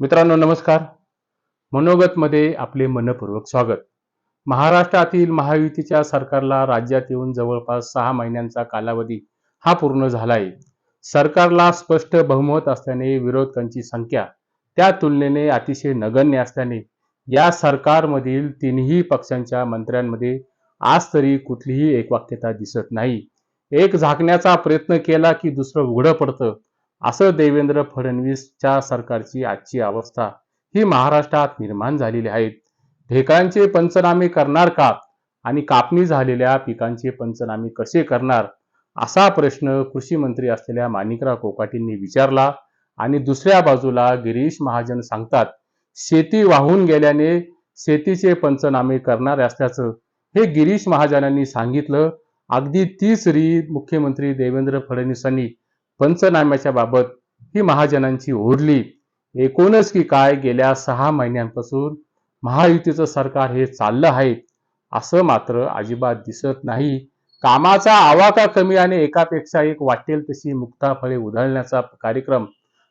मित्रांनो नमस्कार. मनोगतमध्ये आपले मनपूर्वक स्वागत. महाराष्ट्रातील महायुतीच्या सरकारला राज्यात येऊन जवळपास सहा महिन्यांचा कालावधी हा पूर्ण झाला आहे सरकारला स्पष्ट बहुमत असल्याने विरोधकांची संख्या त्या तुलनेने अतिशय नगण्य असल्याने या सरकारमधील तिन्ही पक्षांच्या मंत्र्यांमध्ये आज तरी कुठलीही एकवाक्यता दिसत नाही. एक झाकण्याचा प्रयत्न केला की दुसरं उघडं पडतं असं देवेंद्र फडणवीसच्या सरकारची आजची अवस्था ही महाराष्ट्रात निर्माण झालेली आहे. ढेकळांचे पंचनामे करणार का? आणि कापणी झालेल्या पिकांचे पंचनामे कसे करणार? असा प्रश्न कृषी मंत्री असलेल्या माणिकराव कोकाटींनी विचारला आणि दुसऱ्या बाजूला गिरीश महाजन सांगतात शेती वाहून गेल्याने शेतीचे पंचनामे करणार असल्याचं हे गिरीश महाजनांनी सांगितलं. अगदी तीच रीत मुख्यमंत्री देवेंद्र फडणवीसांनी पंचनाम्याच्या बाबत ही महाजनांची ओढली एकूणच की काय गेल्या सहा महिन्यांपासून महायुतीचं सरकार हे चाललं आहे. असं मात्र अजिबात दिसत नाही. कामाचा आवाका कमी आणि एकापेक्षा एक वाटेल तशी मुक्ताफळे उधळण्याचा कार्यक्रम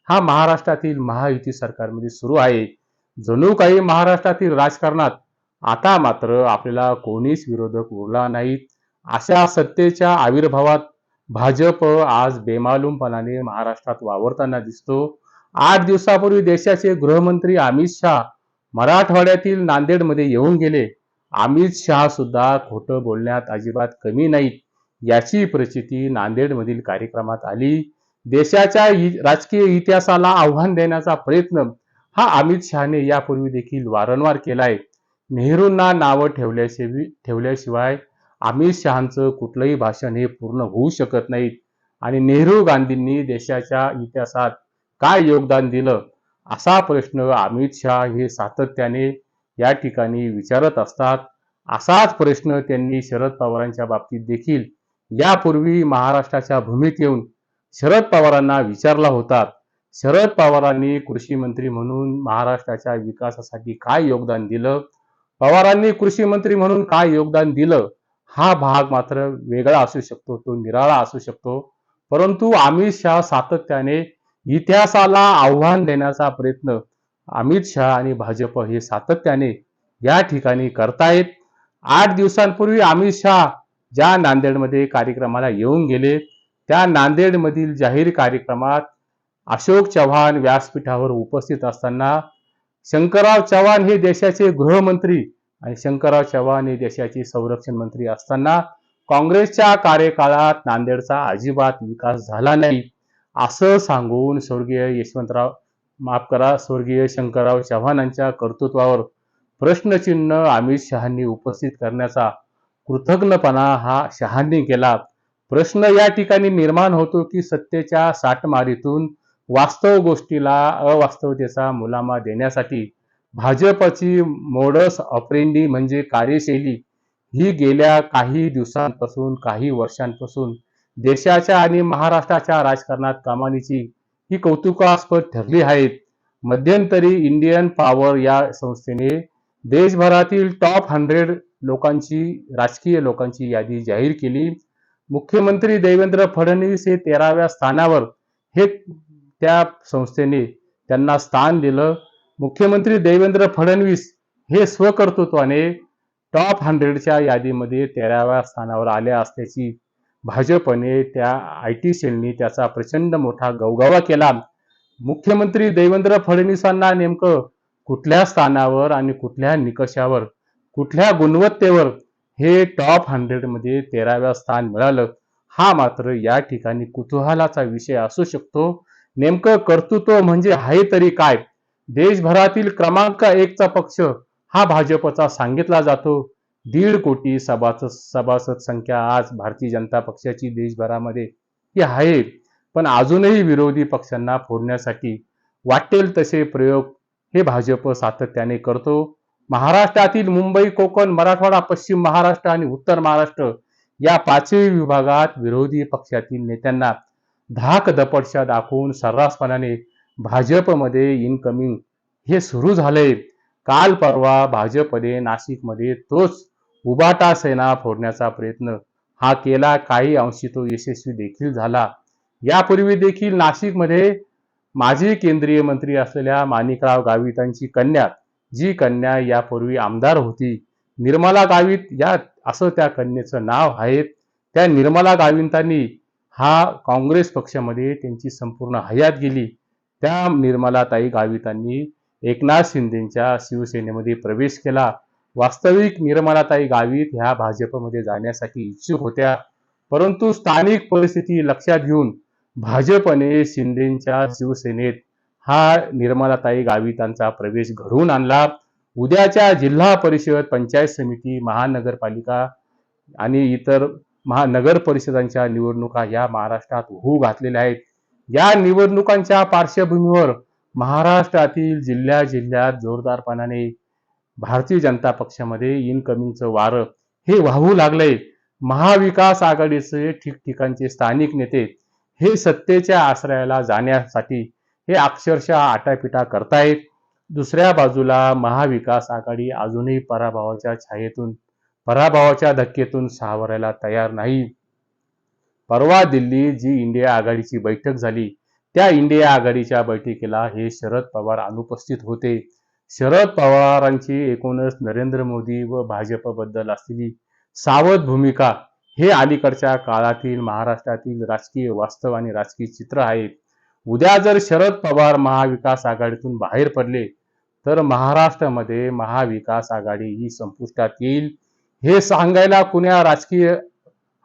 हा महाराष्ट्रातील महायुती सरकारमध्ये सुरू आहे. जणू काही महाराष्ट्रातील राजकारणात आता मात्र आपल्याला कोणीच विरोधक उरला नाहीत. अशा सत्तेच्या आविर्भावात भाजप आज बेमालूमपणाने महाराष्ट्रात वावरताना दिसतो. आठ दिवसापूर्वी देशाचे गृहमंत्री अमित शहा मराठवाड्यातील नांदेडमध्ये येऊन गेले. अमित शहा सुद्धा खोटं बोलण्यात अजिबात कमी नाहीत याची प्रचिती नांदेडमधील कार्यक्रमात आली. देशाच्या राजकीय इतिहासाला आव्हान देण्याचा प्रयत्न हा अमित शहाने यापूर्वी देखील वारंवार केलाय. नेहरूंना नावं ठेवल्याशिवाय ठेवल्याशिवाय अमित शहाचं कुठलंही भाषण हे पूर्ण होऊ शकत नाहीत आणि नेहरू गांधींनी देशाच्या इतिहासात काय योगदान दिलं? असा प्रश्न अमित शहा हे सातत्याने या ठिकाणी विचारत असतात. असाच प्रश्न त्यांनी शरद पवारांच्या बाबतीत देखील. यापूर्वी महाराष्ट्राच्या भूमीत येऊन शरद पवारांना विचारला होता. शरद पवारांनी कृषी मंत्री म्हणून महाराष्ट्राच्या विकासासाठी काय योगदान दिलं? पवारांनी कृषी मंत्री म्हणून काय योगदान दिलं? हा भाग मात्र वेगळा असू शकतो तो निराळा असू शकतो. परंतु अमित शहा सातत्याने इतिहासाला आव्हान देण्याचा प्रयत्न अमित शहा आणि भाजप हे सातत्याने या ठिकाणी करतायत. आठ दिवसांपूर्वी अमित शहा ज्या नांदेडमध्ये कार्यक्रमाला येऊन गेले त्या नांदेडमधील जाहीर कार्यक्रमात अशोक चव्हाण व्यासपीठावर उपस्थित असताना शंकरराव चव्हाण हे देशाचे गृहमंत्री आणि शंकरराव चव्हाण हे देशाचे संरक्षण मंत्री असताना काँग्रेसच्या कार्यकाळात नांदेडचा अजिबात विकास झाला नाही. असं सांगून स्वर्गीय यशवंतराव माफ करा स्वर्गीय शंकरराव चव्हाणांच्या कर्तृत्वावर प्रश्नचिन्ह अमित शहांनी उपस्थित करण्याचा कृतज्ञपणा हा शहांनी केला. प्रश्न या ठिकाणी निर्माण होतो की सत्तेच्या साठमारीतून वास्तव गोष्टीला अवास्तवतेचा मुलामा देण्यासाठी भाजपची मोडस ऑपरेंडी म्हणजे कार्यशैली ही गेल्या काही दिवसांपासून काही वर्षांपासून देशाच्या आणि महाराष्ट्राच्या राजकारणात कमानीची ही कौतुकास्पद ठरली आहेत मध्यंतरी इंडियन पॉवर या संस्थेने देशभरातील टॉप हंड्रेड लोकांची राजकीय लोकांची यादी जाहीर केली. मुख्यमंत्री देवेंद्र फडणवीस हे तेराव्या स्थानावर हे त्या संस्थेने त्यांना स्थान दिलं. मुख्यमंत्री देवेंद्र फडणवीस हे स्वकर्तृत्वाने टॉप हंड्रेडच्या यादीमध्ये तेराव्या स्थानावर आल्या असल्याची भाजपने त्या आय टी सेलनी त्याचा प्रचंड मोठा गवगावा केला. मुख्यमंत्री देवेंद्र फडणवीसांना नेमकं कुठल्या स्थानावर आणि कुठल्या निकषावर कुठल्या गुणवत्तेवर हे टॉप हंड्रेडमध्ये तेराव्या स्थान मिळालं हा मात्र या ठिकाणी कुतूहलाचा विषय असू शकतो. नेमकं कर्तृत्व म्हणजे आहे तरी काय? देशभरातील क्रमांक एकचा पक्ष हा भाजपचा सांगितला जातो. दीड कोटी सभासद सभासद संख्या आज भारतीय जनता पक्षाची देशभरामध्ये ही आहे. पण अजूनही विरोधी पक्षांना फोडण्यासाठी वाटेल तसे प्रयोग हे भाजप सातत्याने करतो. महाराष्ट्रातील मुंबई कोकण मराठवाडा पश्चिम महाराष्ट्र आणि उत्तर महाराष्ट्र या पाचही विभागात विरोधी पक्षातील नेत्यांना धाक दपटशा दाखवून सर्रासपणाने भाजपमध्ये इनकमिंग हे सुरू झालंय. काल परवा भाजपने नाशिकमध्ये तोच उबाटा सेना फोडण्याचा प्रयत्न हा केला. काही अंशी तो यशस्वी देखील झाला. यापूर्वी देखील नाशिकमध्ये माजी केंद्रीय मंत्री असलेल्या माणिकराव गावितांची कन्या जी कन्या यापूर्वी आमदार होती निर्मला गावित या असं त्या कन्येचं नाव आहे. त्या निर्मला गावितांनी हा काँग्रेस पक्षामध्ये त्यांची संपूर्ण हयात गेली. त्या निर्मलाताई गावितांनी एकनाथ शिंदेच्या शिवसेनेमध्ये प्रवेश केला. वास्तविक निर्मलाताई गावित ह्या भाजपमध्ये जाण्यासाठी इच्छुक होत्या. परंतु स्थानिक परिस्थिती लक्षात घेऊन भाजपने शिंदेच्या शिवसेनेत हा निर्मलाताई गावितांचा प्रवेश घडवून आणला. उद्याच्या जिल्हा परिषद पंचायत समिती महानगरपालिका आणि इतर महानगर परिषदांच्या निवडणुका या महाराष्ट्रात होऊ घातलेल्या आहेत. या निवडणुकांच्या पार्श्वभूमीवर महाराष्ट्रातील जिल्ह्या जिल्ह्यात जोरदारपणाने भारतीय जनता पक्षामध्ये इनकमिंगचं वारं हे वाहू लागलंय. महाविकास आघाडीचे ठिकठिकाणचे स्थानिक नेते हे सत्तेच्या आश्रयाला जाण्यासाठी हे अक्षरशः आटापिटा करतायत. दुसऱ्या बाजूला महाविकास आघाडी अजूनही पराभवाच्या छायेतून पराभवाच्या धक्केतून सावरायला तयार नाही. परवा दिल्ली जी इंडिया आघाडीची बैठक झाली त्या इंडिया आघाडीच्या बैठकीला हे शरद पवार अनुपस्थित होते. शरद पवारांची एकूणच नरेंद्र मोदी व भाजपबद्दल असलेली सावध भूमिका हे अलीकडच्या काळातील महाराष्ट्रातील राजकीय वास्तव आणि राजकीय चित्र आहे उद्या जर शरद पवार महाविकास आघाडीतून बाहेर पडले तर महाराष्ट्रामध्ये महाविकास आघाडी ही संपुष्टात येईल. हे सांगायला कुण्या राजकीय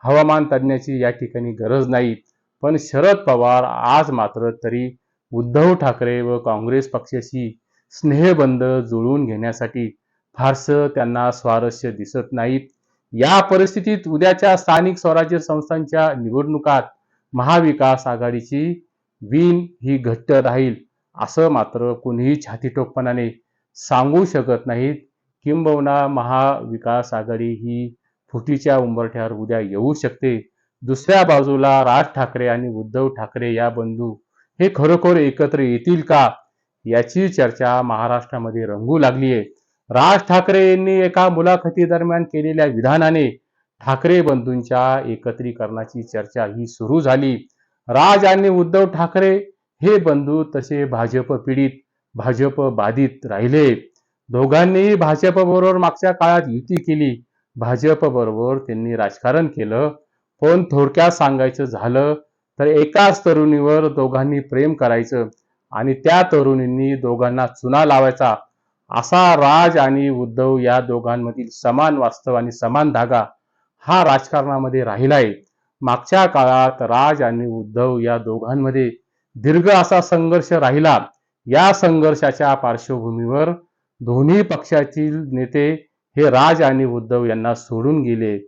हवामान तज्ज्ञाची या ठिकाणी गरज नाही. पण शरद पवार आज मात्र तरी उद्धव ठाकरे व काँग्रेस पक्षाशी स्नेहबंध जुळवून घेण्यासाठी फारसं त्यांना स्वारस्य दिसत नाहीत. या परिस्थितीत उद्याच्या स्थानिक स्वराज्य संस्थांच्या निवडणुकात महाविकास आघाडीची विन ही घट्ट राहील असं मात्र कुणीही छातीटोकपणाने सांगू शकत नाहीत. किंबहुना महाविकास आघाडी ही फुटीच्या उंबरठ्यावर उद्या येऊ शकते. दुसऱ्या बाजूला राज ठाकरे आणि उद्धव ठाकरे या बंधू हे खरोखर एकत्र येतील का? याची चर्चा महाराष्ट्रामध्ये रंगू लागली आहे राज ठाकरे यांनी एका मुलाखतीदरम्यान केलेल्या विधानाने ठाकरे बंधूंच्या एकत्रीकरणाची चर्चा ही सुरू झाली. राज आणि उद्धव ठाकरे हे बंधू तसे भाजप पीडित भाजप बाधित राहिले. दोघांनीही भाजप बरोबर मागच्या काळात युती केली. भाजपबरोबर त्यांनी राजकारण केलं. पण थोडक्यात सांगायचं झालं तर एकाच तरुणीवर दोघांनी प्रेम करायचं आणि त्या तरुणींनी दोघांना चुना लावायचा. असा राज आणि उद्धव या दोघांमधील समान वास्तव आणि समान धागा हा राजकारणामध्ये राहिला आहे मागच्या काळात राज आणि उद्धव या दोघांमध्ये दीर्घ असा संघर्ष राहिला. या संघर्षाच्या पार्श्वभूमीवर दोन्ही पक्षातील नेते हे राज आणि उद्धव यांना सोडून गेले.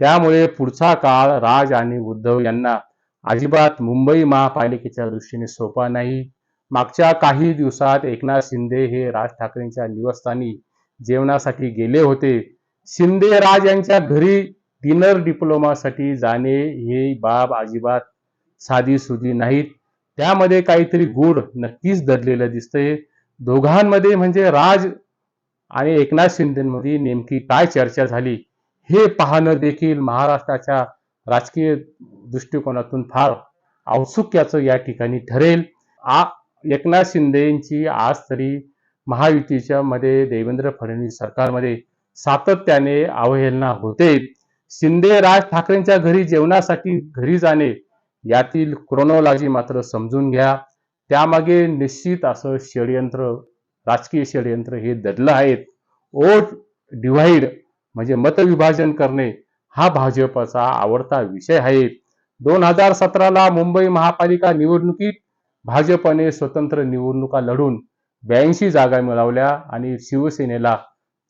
त्यामुळे पुढचा काळ राज आणि उद्धव यांना अजिबात मुंबई महापालिकेच्या दृष्टीने सोपा नाही. मागच्या काही दिवसात एकनाथ शिंदे हे राज ठाकरेंच्या निवासस्थानी जेवणासाठी गेले होते. शिंदे राज यांच्या घरी डिनर डिप्लोमासाठी जाणे हे बाब अजिबात साधी सुधी नाहीत. त्यामध्ये काहीतरी गूढ नक्कीच दडलेलं दिसतंय. दोघांमध्ये म्हणजे राज आणि एकनाथ शिंदेमध्ये नेमकी काय चर्चा झाली हे पाहणं देखील महाराष्ट्राच्या राजकीय दृष्टिकोनातून फार औत्सुक्याचं या ठिकाणी ठरेल. आ एकनाथ शिंदेची आज तरी महायुतीच्या मध्ये देवेंद्र फडणवीस सरकारमध्ये सातत्याने अवहेलना होते. शिंदे राज ठाकरेंच्या घरी जेवणासाठी घरी जाणे यातील क्रोनोलॉजी मात्र समजून घ्या. त्यामागे निश्चित असं षडयंत्र राजकीय षडयंत्र हे दडलं आहेत. ओट डिव्हाइड म्हणजे मतविभाजन करणे हा भाजपचा आवडता विषय आहे. दोन हजार सतराला मुंबई महापालिका निवडणुकीत भाजपने स्वतंत्र निवडणुका लढून ब्याऐंशी जागा मिळवल्या आणि शिवसेनेला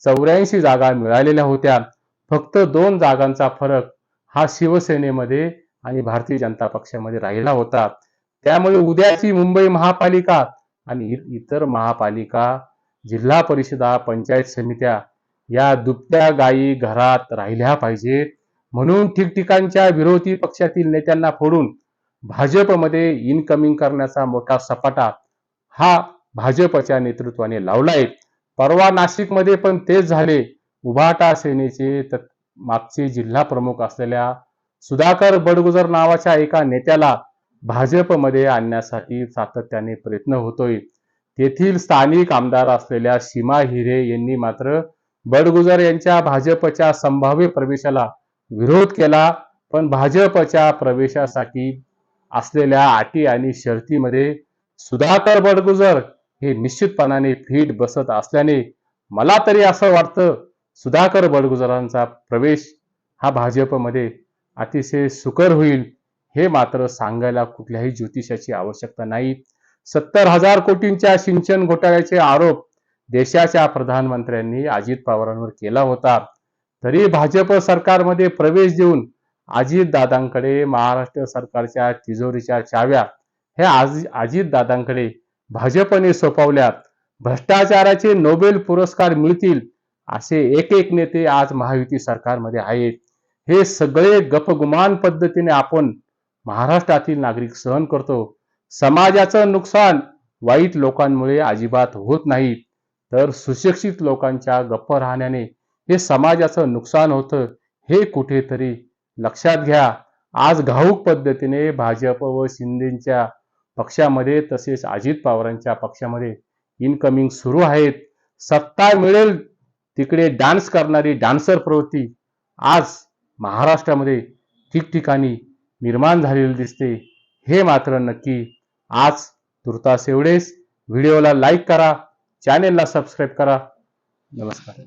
चौऱ्याऐंशी जागा मिळालेल्या होत्या. फक्त दोन जागांचा फरक हा शिवसेनेमध्ये आणि भारतीय जनता पक्षामध्ये राहिला होता. त्यामुळे उद्याची मुंबई महापालिका आणि इतर महापालिका जिल्हा परिषदा पंचायत समित्या या दुपट्या गायी घरात राहिल्या पाहिजेत. म्हणून ठिकठिकाणच्या विरोधी पक्षातील नेत्यांना फोडून भाजपमध्ये इनकमिंग करण्याचा मोठा सपाटा हा भाजपच्या नेतृत्वाने लावलाय. परवा नाशिकमध्ये पण तेच झाले. उभाटा सेनेचे मागचे जिल्हा प्रमुख असलेल्या सुधाकर बडगुजर नावाच्या एका नेत्याला भाजपमध्ये आणण्यासाठी सातत्याने प्रयत्न होतोय. तेथील स्थानिक आमदार असलेल्या सीमा हिरे यांनी मात्र बडगुजर यांच्या भाजपच्या संभाव्य प्रवेशाला विरोध केला. पण भाजपच्या प्रवेशासाठी असलेल्या अटी आणि शर्तीमध्ये सुधाकर बडगुजर हे निश्चितपणाने फिट बसत असल्याने मला तरी असं वाटतं सुधाकर बडगुजरांचा प्रवेश हा भाजपमध्ये अतिशय सुकर होईल. हे मात्र सांगायला कुठल्याही ज्योतिषाची आवश्यकता नाही. सत्तर हजार कोटींच्या सिंचन घोटाळ्याचे आरोप देशाच्या प्रधानमंत्र्यांनी अजित पवारांवर केला होता. तरी भाजप सरकारमध्ये प्रवेश देऊन अजितदादांकडे महाराष्ट्र सरकारच्या तिजोरीच्या चाव्या हे आज अजितदादांकडे भाजपने सोपवल्यात भ्रष्टाचाराचे नोबेल पुरस्कार मिळतील असे एक एक नेते आज महायुती सरकारमध्ये आहेत. हे सगळे गपगुमान पद्धतीने आपण महाराष्ट्रातील नागरिक सहन करतो. समाजाचं नुकसान वाईट लोकांमुळे अजिबात होत नाही. तर सुशिक्षित लोकांच्या गप्प राहण्याने हे समाजाचं नुकसान होतं हे कुठेतरी लक्षात घ्या. आज घाऊक पद्धतीने भाजप व शिंदेच्या पक्षामध्ये तसेच अजित पवारांच्या पक्षामध्ये इनकमिंग सुरू आहेत. सत्ता मिळेल तिकडे डान्स करणारी डान्सर प्रवृत्ती आज महाराष्ट्रामध्ये ठिकठिकाणी निर्माण झालेली दिसते. हे मात्र नक्की आज तुर्तास एवढेच. व्हिडिओला लाईक करा. चॅनेलला सबस्क्राईब करा. नमस्कार.